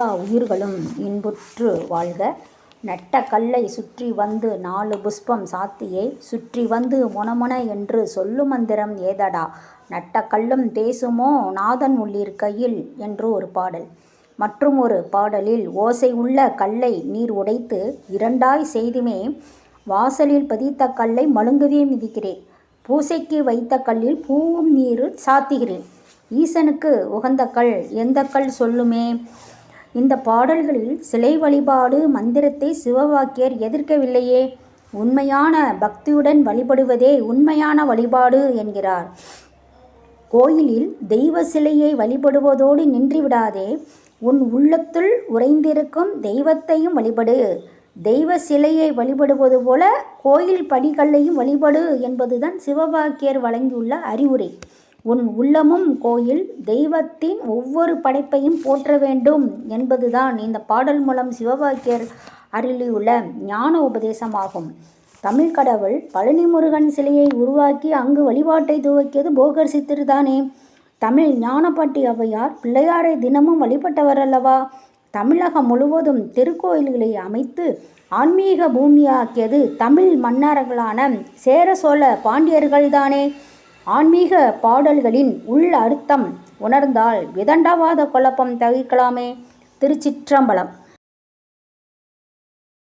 எல்லா உயிர்களும் இன்புற்று வாழ்க. நட்ட கல்லை சுற்றி வந்து நாலு புஷ்பம் சாத்தியே சுற்றி வந்து மொணமொண என்று சொல்லு மந்திரம் ஏதடா நட்ட கல்லும் பேசுமோ நாதன் உள்ளிருக்கையில் என்று ஒரு பாடல். மற்றும் ஒரு பாடலில் ஓசை உள்ள கல்லை நீர் உடைத்து இரண்டாய் செய்துமே வாசலில் பதித்த கல்லை மழுங்கவே மிதிக்கிறேன் பூசைக்கு வைத்த கல்லில் பூவும் நீர் சாத்துகிறேன் ஈசனுக்கு உகந்த கல் எந்தக் கல் சொல்லுமே. இந்த பாடல்களில் சிலை வழிபாடு மந்திரத்தை சிவவாக்கியர் எதிர்க்கவில்லையே. உண்மையான பக்தியுடன் வழிபடுவதே உண்மையான வழிபாடு என்கிறார். கோயிலில் தெய்வ சிலையை வழிபடுவதோடு நின்றுவிடாதே உன் உள்ளத்துள் உறைந்திருக்கும் தெய்வத்தையும் வழிபடு. தெய்வ சிலையை வழிபடுவது போல கோயில் படிகளையும் வழிபடு என்பதுதான் சிவபாக்கியர் வழங்கியுள்ள அறிவுரை. உன் உள்ளமும் கோயில் தெய்வத்தின் ஒவ்வொரு படைப்பையும் போற்ற வேண்டும் என்பதுதான் இந்த பாடல் மூலம் சிவபாக்கியர் அருளியுள்ள ஞான உபதேசமாகும். தமிழ்க் கடவுள் பழனி முருகன் சிலையை உருவாக்கி அங்கு வழிபாட்டை துவக்கியது போகர் சித்தர்தானே. தமிழ் ஞானப்பாட்டி அவையார் பிள்ளையாரை தினமும் வழிபட்டவர் அல்லவா தமிழகம் முழுவதும் திருக்கோயில்களை அமைத்து ஆன்மீக பூமியாக்கியது தமிழ் மன்னர்களான சேர சோழ பாண்டியர்கள்தானே. ஆன்மீக பாடல்களின் உள் அர்த்தம் உணர்ந்தால் விதண்டாவாத குழப்பம் தவிர்க்கலாமே. திருச்சிற்றம்பலம்.